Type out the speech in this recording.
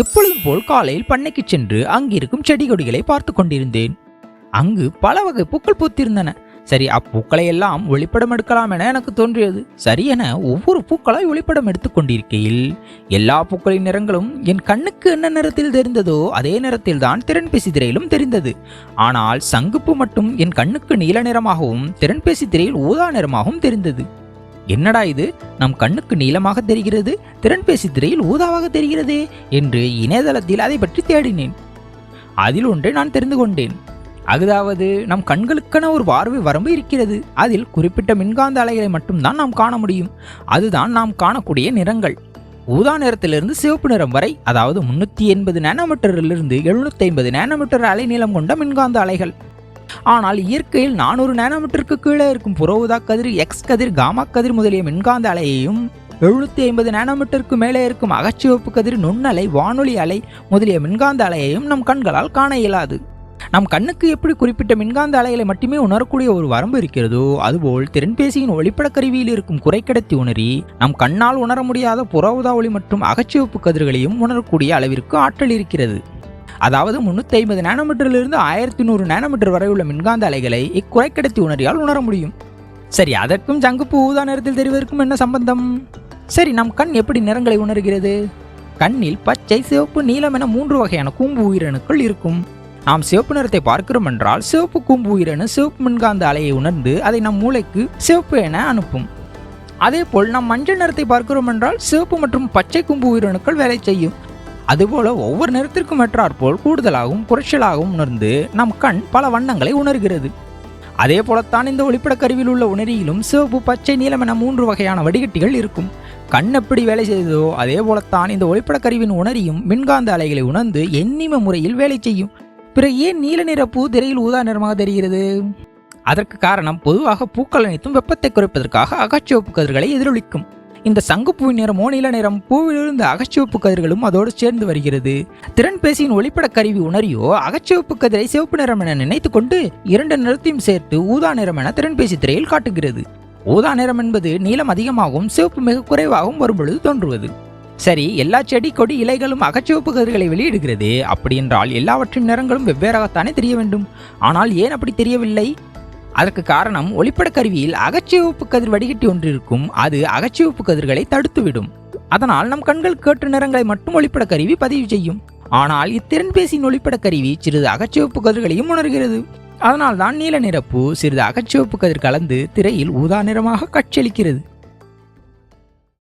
எப்பொழுதும் போல் காலையில் பண்ணைக்கு சென்று அங்கிருக்கும் செடி கொடிகளை பார்த்து கொண்டிருந்தேன். அங்கு பல வகை பூக்கள் பூத்திருந்தன. சரி அப்பூக்களை எல்லாம் ஒளிப்படம் எடுக்கலாம் என எனக்கு தோன்றியது. சரி என ஒவ்வொரு பூக்களாய் ஒளிப்படம் எடுத்துக் கொண்டிருக்கையில் எல்லா பூக்களின் நிறங்களும் என் கண்ணுக்கு என்ன நிறத்தில் தெரிந்ததோ அதே நிறத்தில் தான் திறன்பேசி திரையிலும் தெரிந்தது. ஆனால் சங்குப்பு மட்டும் என் கண்ணுக்கு நீல நிறமாகவும் திறன்பேசி திரையில் ஊதா நிறமாகவும் தெரிந்தது. என்னடா இது? நம் கண்ணுக்கு நீளமாக தெரிகிறது திறன்பேசி திரையில் ஊதாவாக தெரிகிறதே என்று இணையதளத்தில் அதை பற்றி தேடினேன். அதில் ஒன்றை நான் தெரிந்து கொண்டேன். அதாவது நம் கண்களுக்கென ஒரு பார்வை வரம்பு இருக்கிறது. அதில் குறிப்பிட்ட மின்காந்த அலைகளை மட்டும்தான் நாம் காண முடியும். அதுதான் நாம் காணக்கூடிய நிறங்கள். ஊதா நிறத்திலிருந்து சிவப்பு நிறம் வரை அதாவது முன்னூற்றி எண்பது நேனோமீட்டரிலிருந்து எழுநூற்றி ஐம்பது நேனோமீட்டர் அலைநீளம் கொண்ட மின்காந்த அலைகள். ஆனால் இயற்கையில் நானூறு நானோமீட்டருக்கு கீழே இருக்கும் புற கதிர் எக்ஸ் கதிர் காமா கதிர் முதலிய மின்காந்த அலையையும் எழுநூத்தி ஐம்பது நானோமீட்டருக்கு மேலே இருக்கும் அகச்சிவப்பு கதிர் நுண்ணலை வானொலி அலை முதலிய மின்காந்த அலையையும் நம் கண்களால் காண இயலாது. நம் கண்ணுக்கு எப்படி குறிப்பிட்ட மின்காந்த அலைகளை மட்டுமே உணரக்கூடிய ஒரு வரம்பு இருக்கிறதோ அதுபோல் திறன்பேசியின் ஒளிப்பட கருவியில் இருக்கும் குறைக்கடத்தி உணரி நம் கண்ணால் உணர முடியாத புற ஒளி மற்றும் அகச்சிவப்பு கதிர்களையும் உணரக்கூடிய அளவிற்கு ஆற்றல் இருக்கிறது. அதாவது முந்நூற்றி ஐம்பது நேனோமீட்டரிலிருந்து ஆயிரத்தி நூறு நேனோமீட்டர் வரை உள்ள மின்காந்த அலைகளை இக்குறைக்கடத்தி உணரியால் உணர முடியும். சரி அதற்கும் சங்குப்பு ஊதா நிறத்தில் தெரிவதற்கும் என்ன சம்பந்தம்? சரி நம் கண் எப்படி நிறங்களை உணர்கிறது? கண்ணில் பச்சை சிவப்பு நீலம் என மூன்று வகையான கூம்பு உயிரணுக்கள் இருக்கும். நாம் சிவப்பு நிறத்தை பார்க்கிறோம் என்றால் சிவப்பு கூம்பு உயிரணு சிவப்பு மின்காந்த அலையை உணர்ந்து அதை நம் மூளைக்கு சிவப்பு என அனுப்பும். அதேபோல் நாம் மஞ்சள் நிறத்தை பார்க்கிறோம் என்றால் சிவப்பு மற்றும் பச்சை கூம்பு உயிரணுக்கள் வேலை செய்யும். அதுபோல ஒவ்வொரு நிறத்திற்கும் ஏற்றாற்போல் கூடுதலாகவும் குறைச்சலாகவும் உணர்ந்து நம் கண் பல வண்ணங்களை உணர்கிறது. அதே போலத்தான் இந்த ஒளிப்படக் கருவியில் உள்ள உணரியிலும் சிவப்பு பச்சை நீலம் என மூன்று வகையான வடிகட்டிகள் இருக்கும். கண் எப்படி வேலை செய்ததோ அதே போலத்தான் இந்த ஒளிப்படக் கருவியின் உணரியும் மின்காந்த அலைகளை உணர்ந்து எண்ணிம முறையில் வேலை செய்யும். பிறகு ஏன் நீல நிற பூ திரையில் ஊதா நிறமாக தெரிகிறது? அதற்கு காரணம் பொதுவாக பூக்கள் அனைத்தும் வெப்பத்தை குறைப்பதற்காக அகச்சிவப்பு கதிர்களை எதிரொலிக்கும். இந்த சங்குப்பூ நிறமோ நீல நிறம் பூவிலிருந்து அகச்சிவப்பு கதிர்களும் அதோடு சேர்ந்து வருகிறது. திறன்பேசியின் ஒளிப்பட கருவி உணரியோ அகச்சிவப்பு கதிரை சிவப்பு நிறம் என நினைத்து கொண்டு இரண்டு நிறத்தையும் சேர்த்து ஊதா நிறம் என திறன்பேசி திரையில் காட்டுகிறது. ஊதா நிறம் என்பது நீளம் அதிகமாகவும் சிவப்பு மிக குறைவாகவும் வரும்பொழுது தோன்றுவது. சரி எல்லா செடி கொடி இலைகளும் அகச்சிவப்பு கதிர்களை வெளியிடுகிறது அப்படி என்றால் எல்லாவற்றின் நிறங்களும் வெவ்வேறாகத்தானே தெரிய வேண்டும். ஆனால் ஏன் அப்படி தெரியவில்லை? அதற்கு காரணம் ஒளிப்பட கருவியில் அகச்சிவப்பு கதிர் வடிகட்டி ஒன்று இருக்கும் அது அகச்சிவப்பு கதிர்களை தடுத்துவிடும். அதனால் நம் கண்கள் கேட்டு நிறங்களை மட்டும் ஒளிப்பட கருவி பதிவு செய்யும். ஆனால் இத்திறன்பேசியின் ஒளிப்பட கருவி சிறிது அகச்சிவப்பு கதிர்களையும் உணர்கிறது. அதனால்தான் நீல நிறப்பு சிறிது அகச்சிவப்பு கதிர் கலந்து திரையில் ஊதா நிறமாக காட்சியளிக்கிறது.